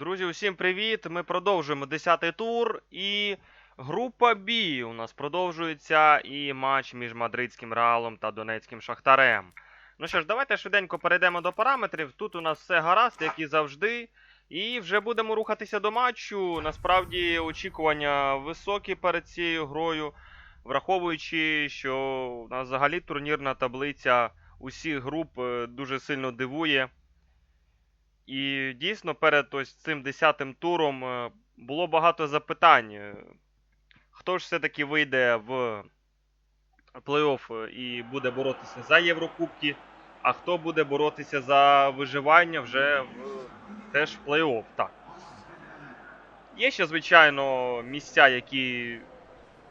Друзі, усім привіт! Ми продовжуємо 10-й тур і група Б у нас продовжується і матч між мадридським Реалом та Донецьким Шахтарем. Ну що ж, давайте швиденько перейдемо до параметрів. Тут у нас все гаразд, як і завжди. І вже будемо рухатися до матчу. Насправді очікування високі перед цією грою, враховуючи, що у нас взагалі турнірна таблиця усіх груп е, дуже сильно дивує. І дійсно перед ось цим 10-м туром е, було багато запитань. Е, Хто ж все-таки вийде в плей-офф е, і буде боротися за Єврокубки, а хто буде боротися за виживання вже в теж в плей-офф. Так. Є ще, звичайно, місця, які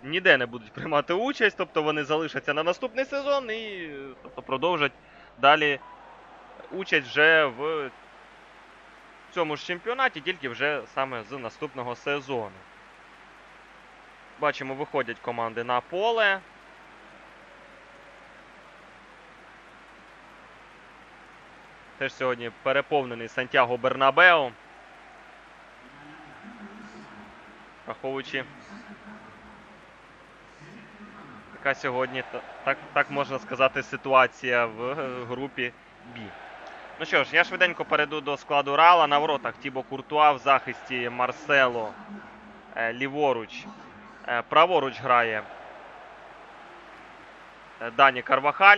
ніде не будуть приймати участь, тобто вони залишаться на наступний сезон і тобто, продовжать далі участь вже в цьому ж чемпіонаті, тільки вже саме з наступного сезону. Бачимо, виходять команди на поле. Теж сьогодні переповнений Сантьяго Бернабео. Враховуючи. Така сьогодні, так, так можна сказати, ситуація в е, групі Б. Ну що ж, я швиденько перейду до складу Рала. На воротах Тібо Куртуа в захисті Марсело е, ліворуч. Е, праворуч грає е, Дані Карвахаль.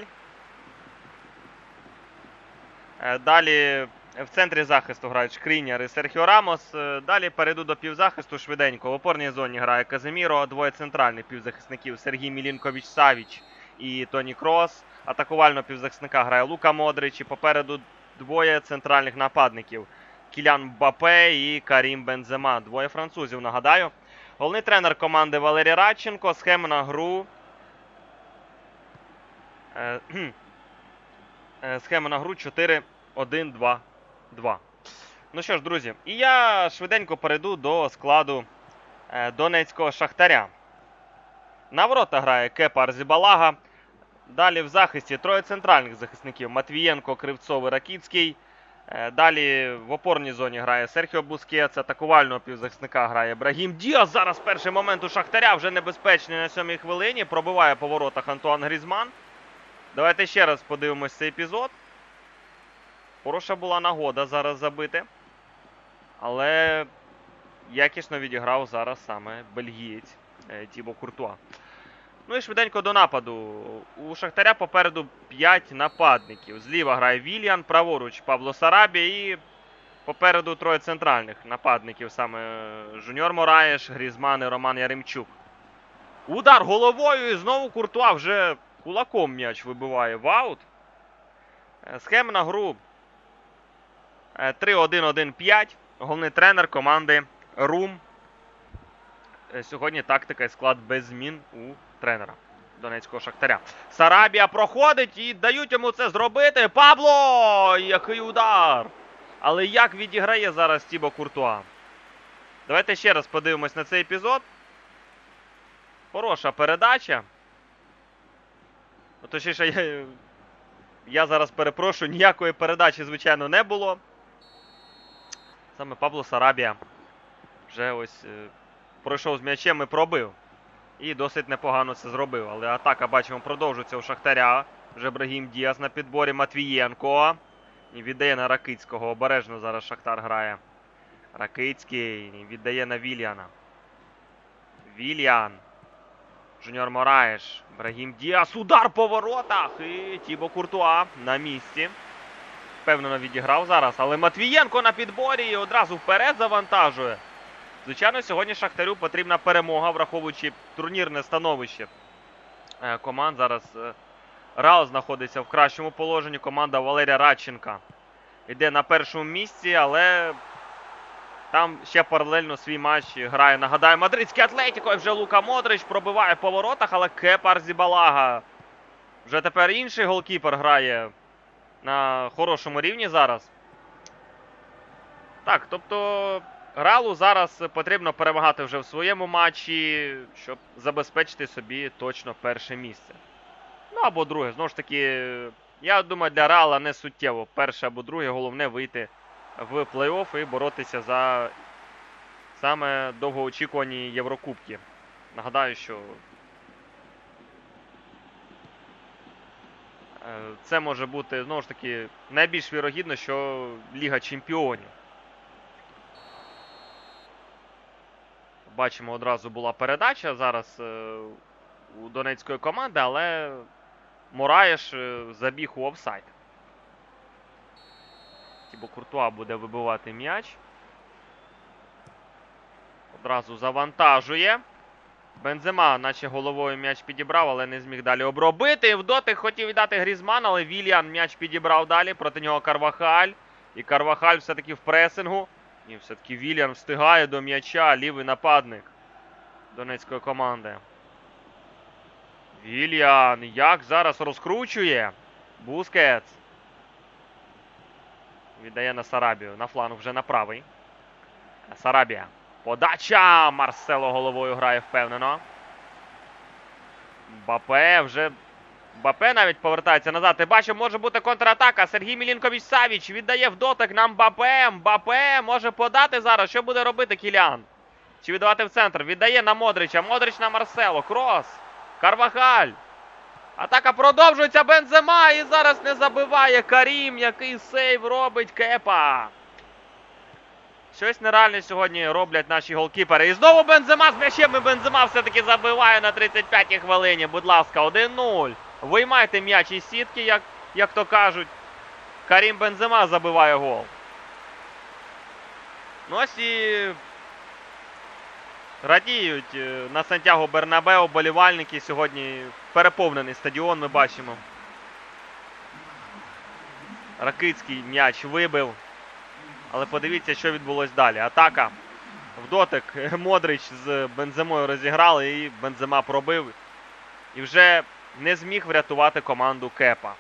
Далі в центрі захисту грають Шкріняр і Серхіо Рамос. Далі перейду до півзахисту швиденько. В опорній зоні грає Казиміро, двоє центральних півзахисників Сергій Мілінкович Савіч і Тоні Крос. Атакувального півзахисника грає Лука Модрич. І попереду двоє центральних нападників. Кілян Бапе і Карім Бензема. Двоє французів, нагадаю. Головний тренер команди Валерій Радченко. Схема на гру. Е. Е, Схема на гру 4-1-2-2. Ну що ж, друзі, і я швиденько перейду до складу е, Донецького Шахтаря. На ворота грає Кепа Арзібалага. Далі в захисті троє центральних захисників Матвієнко, Кривцов і Ракіцький. Е, Далі в опорній зоні грає Серхіо Бускетс, атакувального півзахисника грає Брагім Діас. Зараз перший момент у Шахтаря вже небезпечний на сьомій хвилині. Пробиває по воротах Антуан Грізман. Давайте ще раз подивимось цей епізод. Хороша була нагода зараз забити. Але якісно відіграв зараз саме бельгієць е, Тібо Куртуа. Ну і швиденько до нападу. У Шахтаря попереду 5 нападників. Зліва грає Вільян, праворуч Павло Сарабі і попереду троє центральних нападників. Саме Жуніор Мораєш, Грізман і Роман Яремчук. Удар головою і знову Куртуа вже кулаком м'яч вибиває в аут. Е, Схема на гру е, 3-1-1-5. Головний тренер команди Рум. Е, Сьогодні тактика і склад без змін у тренера Донецького Шахтаря. Сарабія проходить і дають йому це зробити. Пабло! Який удар! Але як відіграє зараз Тібо Куртуа? Давайте ще раз подивимось на цей епізод. Хороша передача. Ну, Точніше, я, я зараз перепрошую, ніякої передачі, звичайно, не було. Саме Пабло Сарабія вже ось е, пройшов з м'ячем і пробив. І досить непогано це зробив. Але атака, бачимо, продовжується у Шахтаря. Вже Брагім Діас на підборі Матвієнко. І віддає на Ракицького. Обережно зараз Шахтар грає. Ракицький віддає на Вільяна. Вільян. Жуніор Мораєш. Брагім Діас. Удар по воротах. І Тібо Куртуа на місці. Впевнено відіграв зараз. Але Матвієнко на підборі і одразу вперед завантажує. Звичайно, сьогодні Шахтарю потрібна перемога, враховуючи турнірне становище е, команд. Зараз е, Рао знаходиться в кращому положенні. Команда Валерія Радченка йде на першому місці, але там ще паралельно свій матч грає. Нагадаю, мадридський Атлетіко. І вже Лука Модрич пробиває по воротах, але Кепар Зібалага. Вже тепер інший голкіпер грає на хорошому рівні зараз. Так, тобто. Ралу зараз потрібно перемагати вже в своєму матчі, щоб забезпечити собі точно перше місце. Ну або друге. Знову ж таки, я думаю, для Реала не суттєво. Перше або друге, головне вийти в плей-офф і боротися за саме довгоочікувані Єврокубки. Нагадаю, що е, це може бути знову ж таки найбільш вірогідно, що Ліга Чемпіонів. Бачимо, одразу була передача зараз е, у донецької команди, але Мураєш е, забіг у офсайд. Тібо Куртуа буде вибивати м'яч. Одразу завантажує. Бензема, наче головою м'яч підібрав, але не зміг далі обробити. В хотів віддати Грізман, але Вільян м'яч підібрав далі. Проти нього Карвахаль. І Карвахаль все-таки в пресингу. І все-таки Вільян встигає до м'яча. Лівий нападник донецької команди. Вільян. Як зараз розкручує. Бускетс. Віддає на Сарабію. На фланг вже на правий. Сарабія. Подача! Марсело головою грає впевнено. Бапе вже. Бапе навіть повертається назад. Ти бачив, може бути контратака. Сергій Мілінкович Савіч віддає в дотик нам Бапе. Бапе може подати зараз. Що буде робити Кілян? Чи віддавати в центр? Віддає на Модрича. Модрич на Марсело. Крос. Карвахаль. Атака продовжується. Бензема. І зараз не забиває Карім. Який сейв робить Кепа. Щось нереальне сьогодні роблять наші голкіпери. І знову Бензема з м'ячем. І Бензема все-таки забиває на 35-й хвилині. Будь ласка, 1-0. Виймайте м'яч із сітки, як, як то кажуть. Карім Бензема забиває гол. Ну ось і радіють е, на Сантьяго Бернабео болівальники. Сьогодні переповнений стадіон, ми бачимо. Ракицький м'яч вибив. Але подивіться, що відбулось далі. Атака. В дотик Модрич з Бенземою розіграли і Бензема пробив. І вже не зміг врятувати команду Кепа.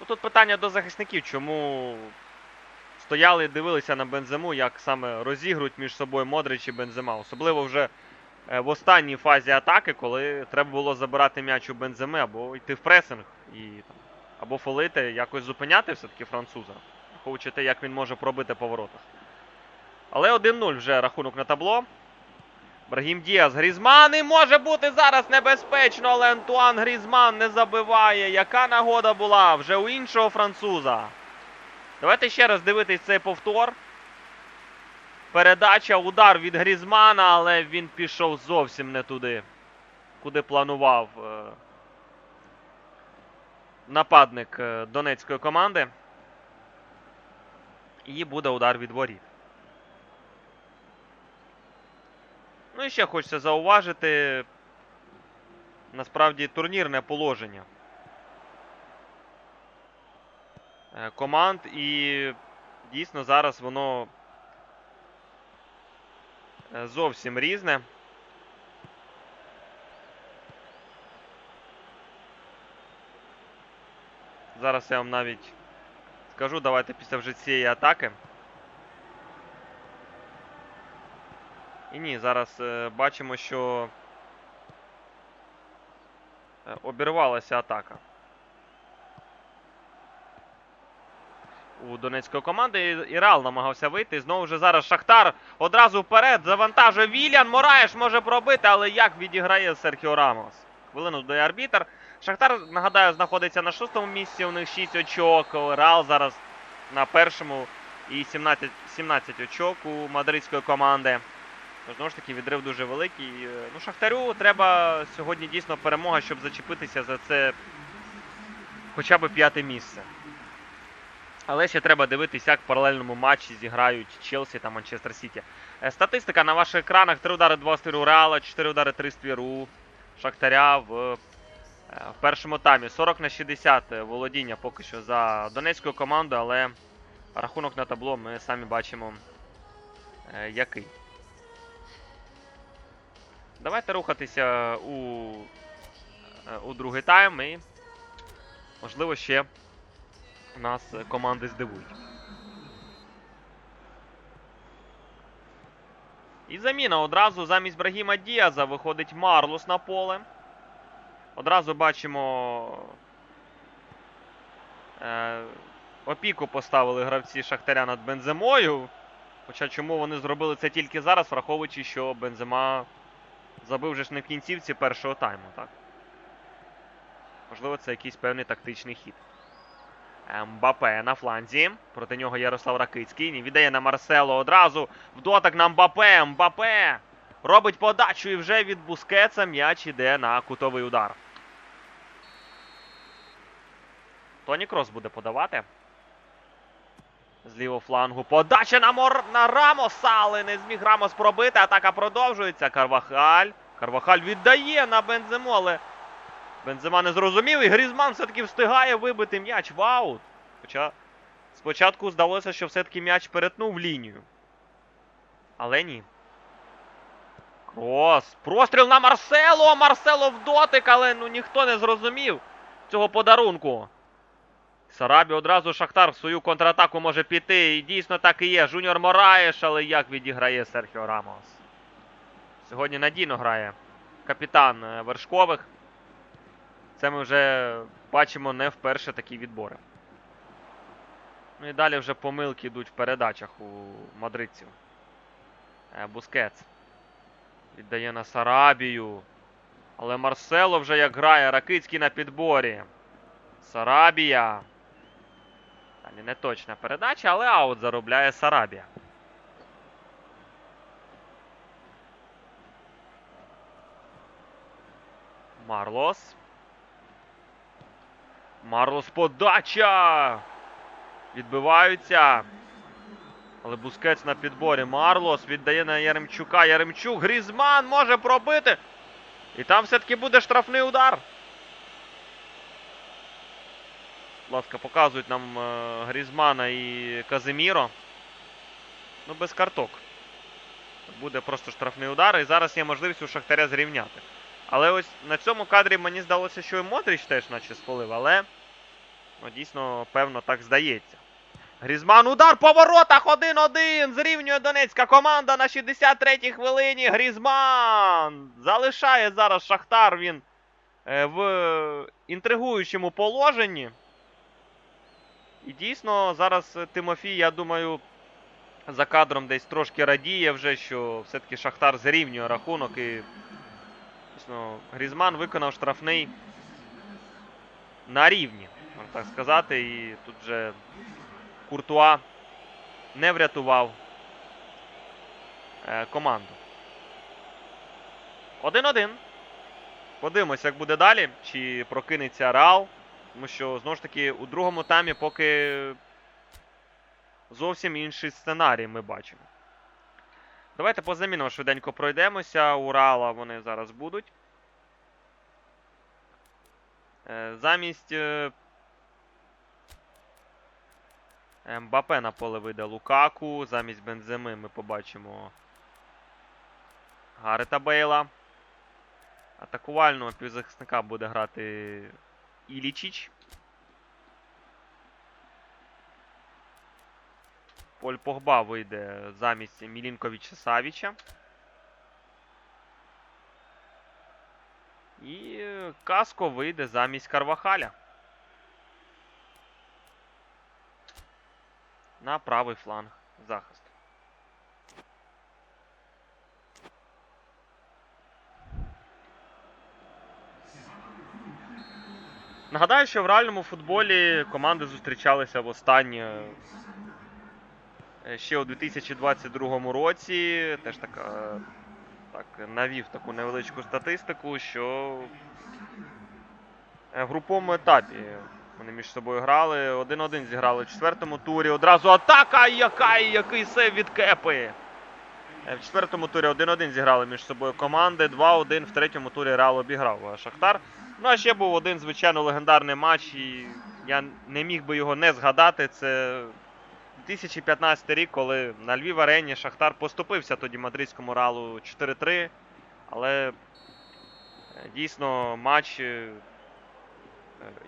Ну, Тут питання до захисників, чому стояли і дивилися на Бензему, як саме розігрують між собою Модрич і Бензема. Особливо вже е, в останній фазі атаки, коли треба було забирати м'яч у Бенземи або йти в пресинг і або фолити, якось зупиняти все-таки француза, враховуючи те, як він може пробити по воротах. Але 1-0 вже рахунок на табло. Брагім Діас. Грізман і може бути зараз небезпечно, але Антуан Грізман не забиває. Яка нагода була вже у іншого француза. Давайте ще раз дивитись цей повтор. Передача, удар від Грізмана, але він пішов зовсім не туди, куди планував е, нападник е, донецької команди. І буде удар від воріт. Ну і ще хочеться зауважити насправді турнірне положення е, команд, і дійсно зараз воно е, зовсім різне. Зараз я вам навіть скажу, давайте після вже цієї атаки. І ні, зараз е, бачимо, що е, обірвалася атака. У донецької команди і Реал намагався вийти. Знову вже зараз Шахтар одразу вперед. Завантажує Вільян. Мораєш може пробити, але як відіграє Серхіо Рамос? Хвилину дає арбітр. Шахтар, нагадаю, знаходиться на шостому місці. У них 6 очок. Реал зараз на першому і 17, 17 очок у мадридської команди. Знову ж таки, відрив дуже великий. Ну, Шахтарю треба сьогодні дійсно перемога, щоб зачепитися за це хоча б п'яте місце. Але ще треба дивитися, як в паралельному матчі зіграють Челсі та Манчестер Сіті. Е, Статистика на ваших екранах: 3 удари, 2 ствіру Реала, 4 удари, 3 ствіру Шахтаря в, е, в першому таймі. 40 на 60 володіння поки що за донецькою командою, але рахунок на табло ми самі бачимо е, який. Давайте рухатися у, е, у другий тайм і, можливо, ще нас команди здивують. І заміна одразу замість Брагіма Діаза виходить Марлос на поле. Одразу бачимо е, опіку поставили гравці Шахтаря над Бенземою. Хоча чому вони зробили це тільки зараз, враховуючи, що Бензема забив вже ж не в кінцівці першого тайму, так? Можливо, це якийсь певний тактичний хід. Мбапе на фланзі. Проти нього Ярослав Ракицький. Не віддає на Марсело одразу. В дотик на Мбапе. Мбапе робить подачу і вже від Бускетса м'яч іде на кутовий удар. Тоні Крос буде подавати. З лівого флангу. Подача на Мор... на Рамоса, але не зміг Рамос пробити. Атака продовжується. Карвахаль. Карвахаль віддає на Бензему, але Бензема не зрозумів. І Грізман все-таки встигає вибити м'яч в аут. Хоча спочатку здалося, що все-таки м'яч перетнув лінію. Але ні. Крос. Простріл на Марсело. Марсело в дотик, але ну ніхто не зрозумів цього подарунку. Сарабі одразу Шахтар в свою контратаку може піти. І дійсно так і є. Жуніор Мораєш, але як відіграє Серхіо Рамос. Сьогодні надійно грає капітан е, вершкових. Це ми вже бачимо не вперше такі відбори. Ну і далі вже помилки йдуть в передачах у мадридців. Е, Бускетс. Віддає на Сарабію. Але Марсело вже як грає. Ракицький на підборі. Сарабія. Далі не точна передача, але аут заробляє Сарабія. Марлос. Марлос подача! Відбиваються. Але Бускетс на підборі. Марлос віддає на Яремчука. Яремчук. Грізман може пробити. І там все-таки буде штрафний удар. Будь ласка, показують нам е, Грізмана і Казиміро. Ну, без карток. Буде просто штрафний удар. І зараз є можливість у Шахтаря зрівняти. Але ось на цьому кадрі мені здалося, що і Модріч теж наче схвалив, але ну, дійсно, певно, так здається. Грізман удар по воротах 1-1. Зрівнює донецька команда на 63-й хвилині. Грізман залишає зараз Шахтар. Він е, в інтригуючому положенні. І дійсно, зараз Тимофій, я думаю, за кадром десь трошки радіє вже, що все-таки Шахтар зрівнює рахунок і дійсно Грізман виконав штрафний на рівні, можна так сказати. І тут же Куртуа не врятував е, команду. 1-1. Подивимося, як буде далі. Чи прокинеться Реал. Тому що, знову ж таки, у другому таймі поки зовсім інший сценарій ми бачимо. Давайте по замінам швиденько пройдемося. У Реала вони зараз будуть. Е, Замість е, Мбапе на поле вийде Лукаку. Замість Бенземи ми побачимо Гарета Бейла. Атакувального півзахисника буде грати Ілічіч. Поль Погба вийде замість Мілінковича Савіча. І Каско вийде замість Карвахаля. На правий фланг захисту. Нагадаю, що в реальному футболі команди зустрічалися в останнє е, ще у 2022 році. Теж так, е, так навів таку невеличку статистику, що е, в груповому етапі вони між собою грали. 1-1 зіграли в четвертому турі. Одразу атака! Яка і який сейв від Кепи! В четвертому турі 1-1 зіграли між собою команди. 2-1 в третьому турі Реал обіграв Шахтар. Ну, а ще був один, звичайно, легендарний матч, і я не міг би його не згадати. Це 2015 рік, коли на Львів арені Шахтар поступився тоді мадридському Реалу 4-3. Але дійсно матч,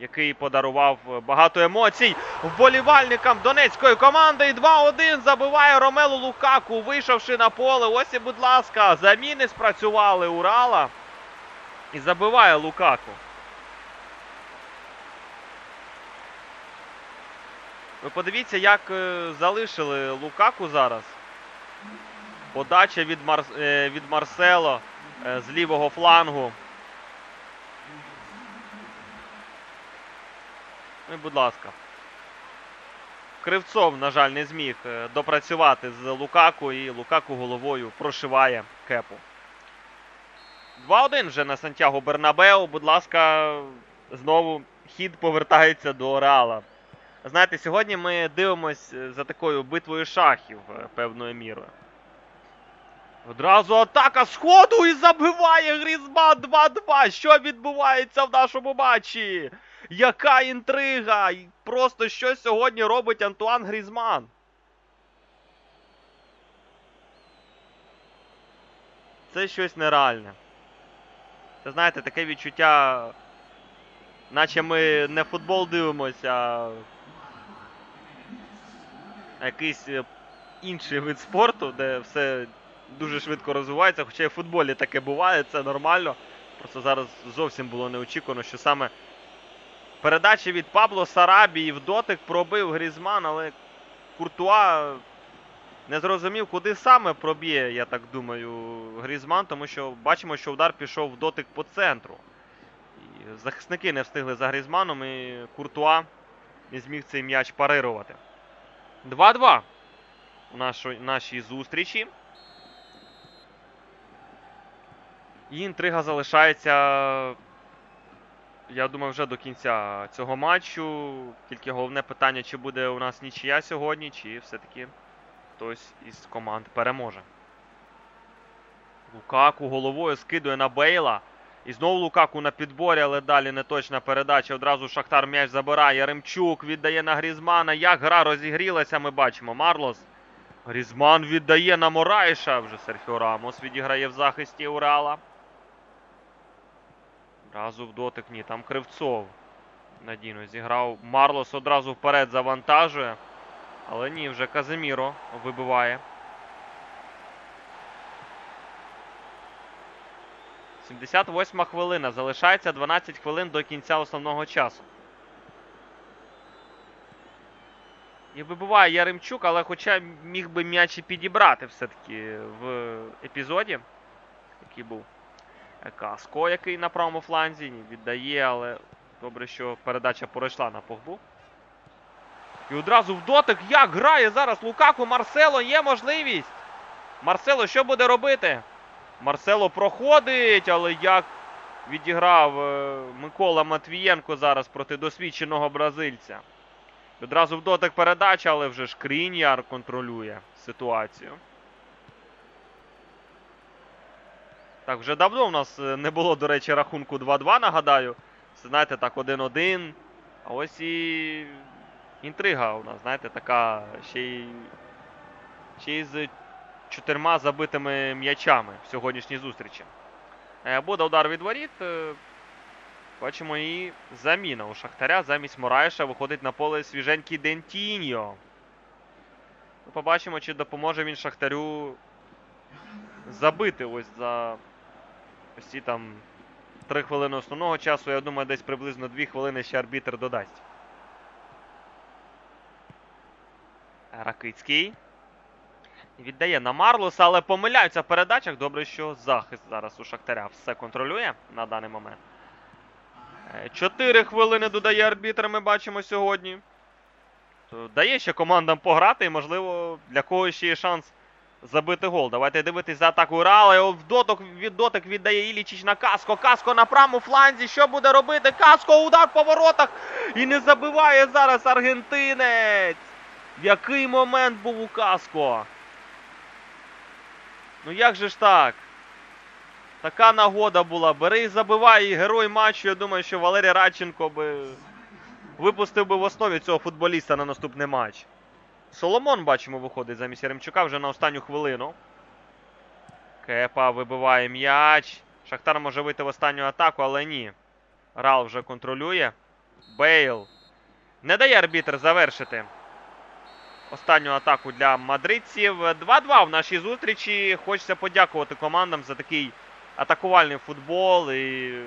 який подарував багато емоцій вболівальникам донецької команди. І 2-1 забиває Ромелу Лукаку, вийшовши на поле. Ось і, будь ласка, заміни спрацювали Урала. І забиває Лукаку. Ви подивіться, як е, залишили Лукаку зараз. Подача від, Мар... е, від Марсело е, з лівого флангу. Ну і будь ласка. Кривцов, на жаль, не зміг допрацювати з Лукаку, і Лукаку головою прошиває кепу. 2-1 вже на Сантьяго Бернабеу. Будь ласка, знову хід повертається до Реала. Знаєте, сьогодні ми дивимось е, за такою битвою шахів е, певною мірою. Одразу атака сходу і забиває Грізман 2-2. Що відбувається в нашому матчі? Яка інтрига! Просто що сьогодні робить Антуан Грізман? Це щось нереальне. Це знаєте, таке відчуття, наче ми не футбол дивимося, а якийсь е, інший вид спорту, де все дуже швидко розвивається. Хоча і в футболі таке буває, це нормально. Просто зараз зовсім було неочікувано, що саме передача від Пабло Сарабі і в дотик пробив Грізман, але Куртуа не зрозумів, куди саме проб'є, я так думаю, Грізман, тому що бачимо, що удар пішов в дотик по центру. І захисники не встигли за Грізманом, і Куртуа не зміг цей м'яч парирувати. 2-2 у нашій зустрічі. І інтрига залишається, я думаю, вже до кінця цього матчу. Тільки головне питання, чи буде у нас нічия сьогодні, чи все-таки хтось із команд переможе. Лукаку головою скидує на Бейла. І знову Лукаку на підборі, але далі неточна передача. Одразу Шахтар м'яч забирає. Ремчук віддає на Грізмана. Як гра розігрілася, ми бачимо. Марлос. Грізман віддає на Морайша. Вже Серхіо Рамос відіграє в захисті Урала. Одразу в дотик. Ні, там Кривцов. Надійно зіграв. Марлос одразу вперед завантажує. Але ні, вже Казиміро вибиває. 78 хвилина. Залишається 12 хвилин до кінця основного часу. І вибиває Яремчук, але хоча міг би м'яч і підібрати все-таки в епізоді, який був Каско, який на правому фланзі віддає, але добре, що передача пройшла на погбу. І одразу в дотик. Як грає зараз Лукаку Марсело? Є можливість. Марсело що буде робити? Марсело проходить, але як відіграв е, Микола Матвієнко зараз проти досвідченого бразильця. Одразу в дотик передача, але вже Шкріньяр контролює ситуацію. Так, вже давно у нас е, не було, до речі, рахунку 2-2, нагадаю. Знаєте, так, 1-1. А ось і інтрига у нас, знаєте, така ще й, ще й з чотирма забитими м'ячами в сьогоднішній зустрічі. Буде удар від воріт. е, Бачимо і заміна у Шахтаря. Замість Мораєша виходить на поле свіженький Дентіньо. Ну, Побачимо, чи допоможе він Шахтарю забити ось за ось ці там 3 хвилини основного часу. Я думаю, десь приблизно 2 хвилини ще арбітр додасть. Ракицький. Віддає на Марлоса, але помиляються в передачах. Добре, що захист зараз у Шахтаря все контролює на даний момент. Е, Чотири хвилини додає арбітр, ми бачимо сьогодні. Дає ще командам пограти, і, можливо, для когось ще є шанс забити гол. Давайте дивитись за атакою Реала. Його в дотик, від дотик віддає Ілічіч на Каско. Каско на правому фланзі. Що буде робити? Каско, удар по воротах. І не забиває зараз аргентинець. В який момент був у Каско? Ну як же ж так? Така нагода була. Бери і забивай, і герой матчу. Я думаю, що Валерій Радченко би випустив би в основі цього футболіста на наступний матч. Соломон, бачимо, виходить замість Яремчука вже на останню хвилину. Кепа вибиває м'яч. Шахтар може вийти в останню атаку, але ні. Рал вже контролює. Бейл. Не дає арбітр завершити останню атаку для мадридців. 2-2 в нашій зустрічі. Хочеться подякувати командам за такий атакувальний футбол. І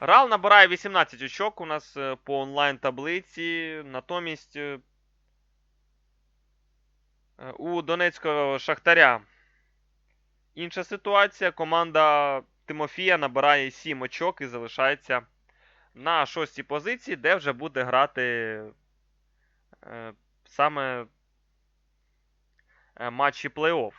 Рал набирає 18 очок у нас е, по онлайн таблиці. Натомість е, у Донецького Шахтаря інша ситуація. Команда Тимофія набирає 7 очок і залишається на шостій позиції, де вже буде грати саме е, матчі плей-офф.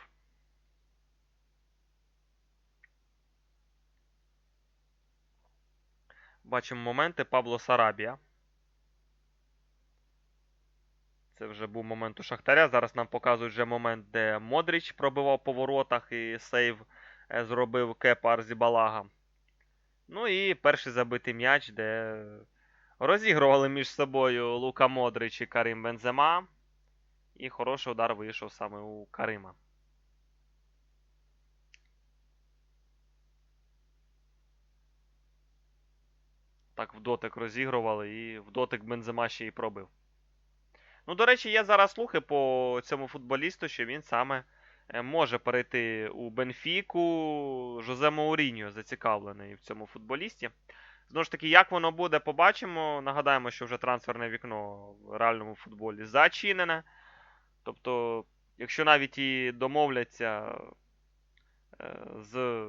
Бачимо моменти Пабло Сарабія. Це вже був момент у Шахтаря. Зараз нам показують вже момент, де Модріч пробивав по воротах і сейв е, зробив Кепа Арзібалага. Ну і перший забитий м'яч, де розігрували між собою Лука Модрич і Карим Бензема. І хороший удар вийшов саме у Карима. Так в дотик розігрували і в дотик Бензема ще й пробив. Ну, до речі, є зараз слухи по цьому футболісту, що він саме е, може перейти у Бенфіку. Жозе Мауріньо зацікавлений в цьому футболісті. Знову ж таки, як воно буде, побачимо. Нагадаємо, що вже трансферне вікно в реальному футболі зачинене. Тобто, якщо навіть і домовляться е, з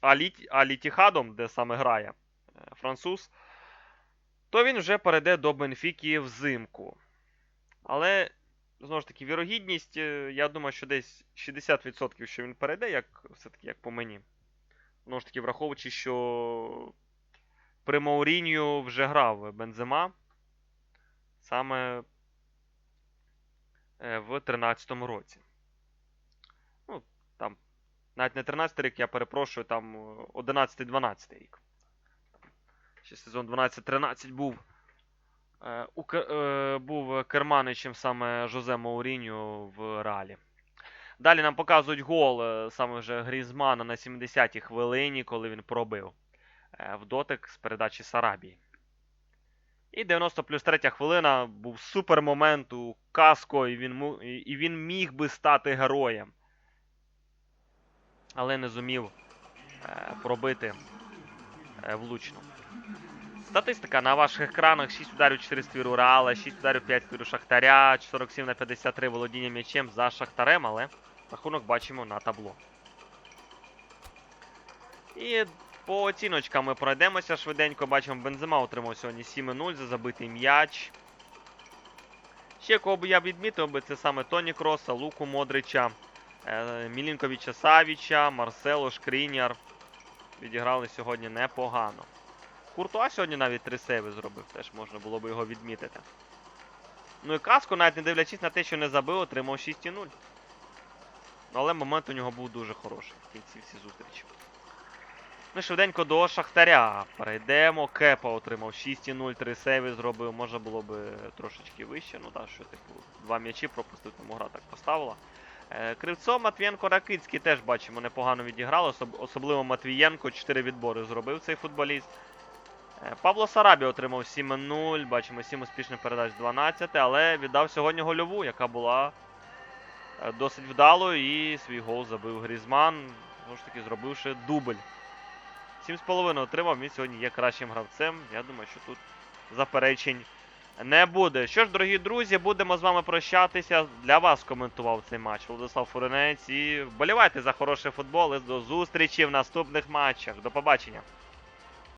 Алі, Алі де саме грає е, француз, то він вже перейде до Бенфіки взимку. Але, знову ж таки, вірогідність, е, я думаю, що десь 60%, що він перейде, як все-таки як по мені. Знову ж таки, враховуючи, що при Маурінью вже грав Бензема саме е, в 13-му році. Ну, там, навіть не 13 рік, я перепрошую, там 11-12 рік. Ще сезон 12-13 був. Е, е, був керманичем саме Жозе Мауріньо в Реалі. Далі нам показують гол е, саме вже Грізмана на 70-й хвилині, коли він пробив е, в дотик з передачі Сарабії. І 90 плюс 3 хвилина був супер момент у Каско, і він, і він міг би стати героєм. Але не зумів е, пробити е, влучно. Статистика на ваших екранах: 6 ударів 4 ствіру Реала, 6 ударів 5 ствіру Шахтаря, 47 на 53 володіння м'ячем за Шахтарем, але рахунок бачимо на табло. І по оціночкам ми пройдемося швиденько. Бачимо, Бензема отримав сьогодні 7-0 за забитий м'яч. Ще кого б я б відмітив би, це саме Тоні Кроса, Луку Модрича, е, Мілінковича Савіча, Марсело Шкріняр. Відіграли сьогодні непогано. Куртуа сьогодні навіть три сейви зробив, теж можна було б його відмітити. Ну і Каско, навіть не дивлячись на те, що не забив, отримав 6-0. Ну, Але момент у нього був дуже хороший в кінці всі зустрічі. Ми швиденько до Шахтаря перейдемо. Кепа отримав 6-0, 3 сейви зробив. Може було б трошечки вище. Ну так, що типу, два м'ячі пропустив, тому гра так поставила. Е, Кривцо, Матвієнко, Ракицький теж бачимо непогано відіграли. Особливо Матвієнко 4 відбори зробив цей футболіст. Е, Пабло Сарабі отримав 7-0. Бачимо 7 успішних передач 12, але віддав сьогодні гольову, яка була е, досить вдалою. І свій гол забив Грізман. Знову ж таки, зробивши дубль. 7,5 отримав. Він сьогодні є кращим гравцем. Я думаю, що тут заперечень не буде. Що ж, дорогі друзі, будемо з вами прощатися. Для вас коментував цей матч Владислав Фуринець. І вболівайте за хороший футбол. І до зустрічі в наступних матчах. До побачення.